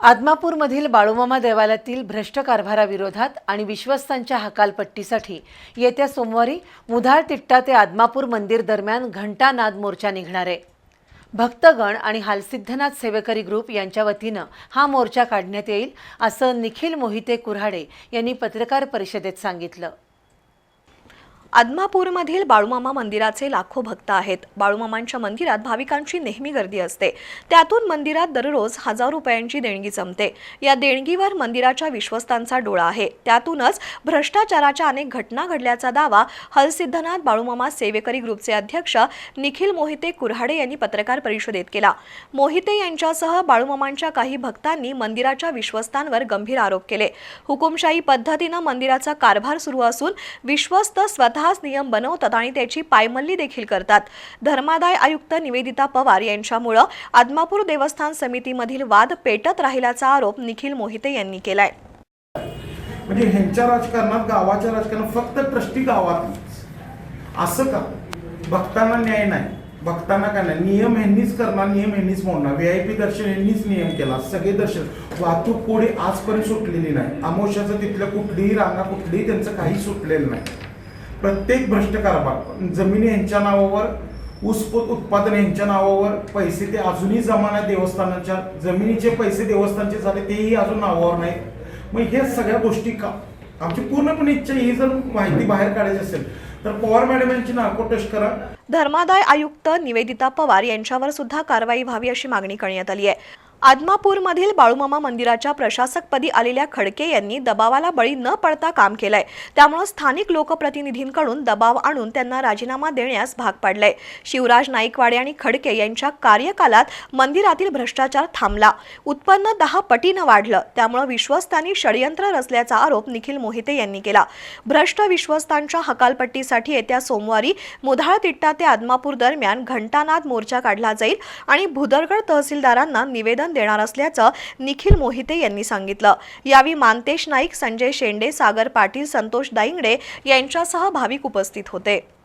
आदमापूरमधील बाळूमामा देवालयातील भ्रष्ट कारभाराविरोधात आणि विश्वस्तांच्या हकालपट्टीसाठी येत्या सोमवारी मुधाळ तिट्टा ते आदमापूर मंदिर दरम्यान घंटा नाद मोर्चा निघणार. आहे भक्तगण आणि हालसिद्धनाथ सेवेकरी ग्रुप यांच्या वतीनं हा मोर्चा काढण्यात येईल असं निखिल मोहिते कुऱ्हाडे यांनी पत्रकार परिषदेत सांगितलं. आदमापूरमधील बाळूमामा मंदिराचे लाखो भक्त आहेत. बाळूमामांच्या मंदिरात भाविकांची नेहमी गर्दी असते. त्यातून मंदिरात दररोज हजार रुपयांची देणगी जमते. या देणगीवर मंदिराच्या विश्वस्तांचा डोळा आहे. त्यातूनच भ्रष्टाचाराच्या अनेक घटना घडल्याचा दावा हलसिद्धनाथ बाळूमामा सेवेकरी ग्रुपचे अध्यक्ष निखिल मोहिते कुऱ्हाडे यांनी पत्रकार परिषदेत केला. मोहिते यांच्यासह बाळूमामांच्या काही भक्तांनी मंदिराच्या विश्वस्तांवर गंभीर आरोप केले. हुकुमशाही पद्धतीनं मंदिराचा कारभार सुरू असून विश्वस्त स्वतः स्वतःच नियम बनवतात आणि त्याची पायमल्ली देखील करतात. धर्मादाय आयुक्त निवेदिता पवार यांच्यामुळं आदमापूर देवस्थान समितीमधील वाद पेटत राहिल्याचा आरोप निखिल मोहिते यांनी केलाय. म्हणजे ह्यांच्या राजकारणात गावाच्या राजकारणात फक्त ट्रस्टी गावात असं का? भक्तांना न्याय नाही. भक्तांना काय नाही? नियम ह्यांनीच करणार नियम ह्यांनीच मोडणार. व्ही आय पी दर्शन ह्यांनीच नियम केला. सगळे दर्शन. वाहतूक पुढे आजपर्यंत सुटलेली नाही. अमोशाचं तिथलं कुठलीही रांगा कुठलीही त्यांचं काही सुटलेलं नाही. प्रत्येक भ्रष्ट कारभार जमिनी यांच्या नावावर ऊस उत्पादन यांच्या नावावर पैसे ते अजूनही जमा नाही देवस्थानाच्या जमिनीचे पैसे देवस्थानचे झाले तेही अजून नावावर नाहीत. मग ह्या सगळ्या गोष्टी का? आमची पूर्णपणे इच्छा ही जर माहिती बाहेर काढायची असेल तर पवार मॅडम यांची नाको टेस्ट करा. धर्मादाय आयुक्त निवेदिता पवार यांच्यावर सुद्धा कारवाई व्हावी अशी मागणी करण्यात आली आहे. आदमापूरमधील बाळूमामा मंदिराच्या प्रशासकपदी आलेल्या खडके यांनी दबावाला बळी न पडता काम केलंय. त्यामुळे स्थानिक लोकप्रतिनिधींकडून दबाव आणून त्यांना राजीनामा देण्यास भाग पाडलाय. शिवराज नाईकवाडे आणि खडके यांच्या कार्यकालात मंदिरातील भ्रष्टाचार थांबला. उत्पन्न दहा पटीनं वाढलं. त्यामुळे विश्वस्तांनी षडयंत्र रचल्याचा आरोप निखिल मोहिते यांनी केला. भ्रष्ट विश्वस्तांच्या हकालपट्टीसाठी येत्या सोमवारी मुधाळ तिट्टा ते आदमापूर दरम्यान घंटानाद मोर्चा काढला जाईल आणि भुदरगड तहसीलदारांना निवेदन देणार असल्याचं निखिल मोहिते यांनी सांगितलं. यावेळी मानतेश नाईक संजय शेंडे सागर पाटील संतोष दाईंगडे यांच्यासह भाविक उपस्थित होते.